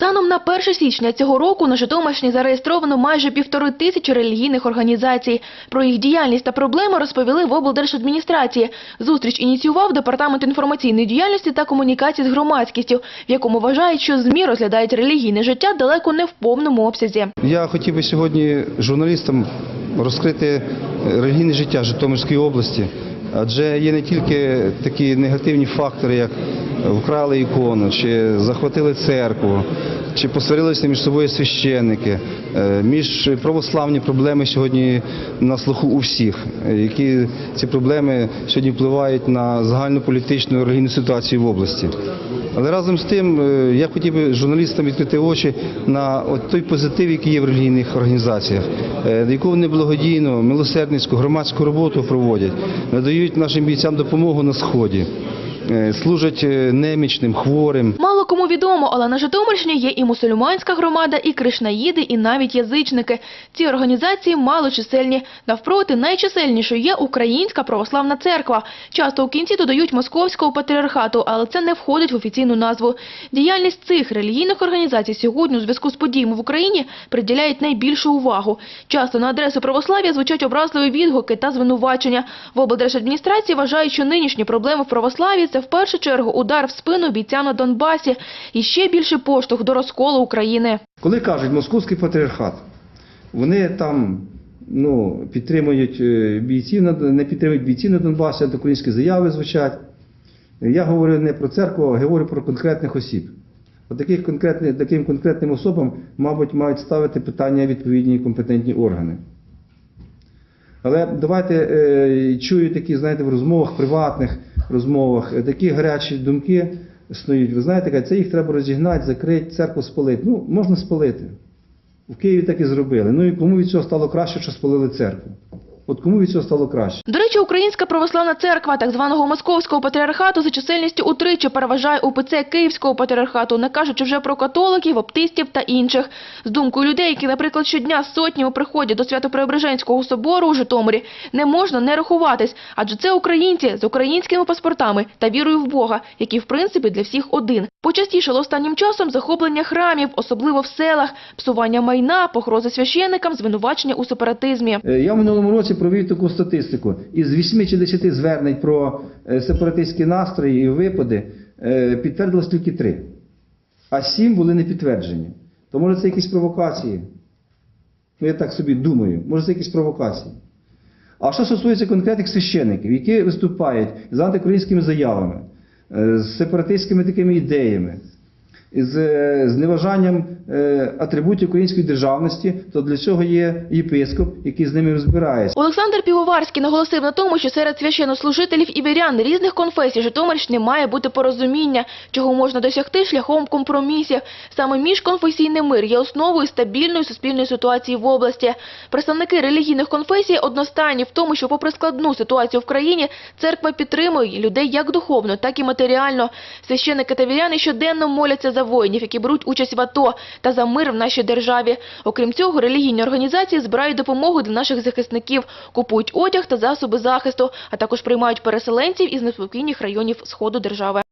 Станом на 1 січня цього року на Житомирщині зареєстровано майже півтори тисячі релігійних організацій. Про їх діяльність та проблеми розповіли в облдержадміністрації. Зустріч ініціював Департамент інформаційної діяльності та комунікації з громадськістю, в якому вважають, що ЗМІ розглядають релігійне життя далеко не в повному обсязі. Я хотів би сьогодні журналістам розкрити е, релігійне життя Житомирської області, адже є не тільки такі негативні фактори, як вкрали ікону, чи захватили церкву, чи посварилися між собою священники. Е, Між православні проблеми сьогодні на слуху у всіх, які ці проблеми сьогодні впливають на загальнополітичну релігійну ситуацію в області. Але разом з тим е, я хотів би журналістам відкрити очі на от той позитив, який є в релігійних організаціях, е, яку вони благодійну, милосердницьку, громадську роботу проводять, надають нашим бійцям допомогу на сході, служать е, немічним, хворим. Мало кому відомо, але на Житомирщині є і мусульманська громада, і кришнаїди, і навіть язичники. Ці організації малочисельні. Навпроти, найчисельнішою є Українська православна церква. Часто у кінці додають московського патріархату, але це не входить в офіційну назву. Діяльність цих релігійних організацій сьогодні у зв'язку з подіями в Україні приділяють найбільшу увагу. Часто на адресу православ'я звучать образливі відгуки та звинувачення. В облдержадміністрації вважають, що нинішні проблеми в православ'ї – це в першу чергу удар в спину бійцям на Донбасі і ще більше поштовх до розколу України. Коли кажуть московський патріархат, вони там ну, підтримують е, бійців, не підтримують бійців на Донбасі, антиукраїнські заяви звучать. Я говорю не про церкву, а говорю про конкретних осіб. От таких конкретних, таким конкретним особам, мабуть, мають ставити питання відповідні компетентні органи. Але давайте е, чую такі, знаєте, в розмовах, приватних розмовах, е, такі гарячі думки снують. Ви знаєте, це їх треба розігнати, закрити, церкву спалити. Ну, можна спалити. В Києві так і зробили. Ну і кому від цього стало краще, що спалили церкву? От кому від цього стало краще? До речі, Українська православна церква так званого московського патріархату за чисельністю утричі переважає УПЦ Київського патріархату, не кажучи вже про католиків, оптистів та інших. З думкою людей, які, наприклад, щодня сотнями приходять до Свято-Преображенського собору у Житомирі, не можна не рахуватись, адже це українці з українськими паспортами та вірою в Бога, який в принципі для всіх один. Почастішало останнім часом захоплення храмів, особливо в селах, псування майна, погрози священникам, звинувачення у сепаратизмі. Е, Я в минулому році провів таку статистику. Із 8 чи 10 звернень про е, сепаратистські настрої і випади е, підтвердилось тільки 3. А 7 були не підтверджені. То може це якісь провокації? Ну, я так собі думаю, може це якісь провокації. А що стосується конкретних священиків, які виступають з антиукраїнськими заявами, е, з сепаратистськими такими ідеями, з е, зневажанням е, атрибутів української державності, то для цього є єпископ, який з ними розбирається. Олександр Півоварський наголосив на тому, що серед священнослужителів і вірян різних конфесій Житомирщини має бути порозуміння, чого можна досягти шляхом компромісів. Саме міжконфесійний мир є основою стабільної суспільної ситуації в області. Представники релігійних конфесій одностайні в тому, що попри складну ситуацію в країні, церква підтримує людей як духовно, так і матеріально. Священники та віряни щоденно моляться за воїнів, які беруть участь в АТО, та за мир в нашій державі. Окрім цього, релігійні організації збирають допомогу для наших захисників, купують одяг та засоби захисту, а також приймають переселенців із неспокійних районів сходу держави.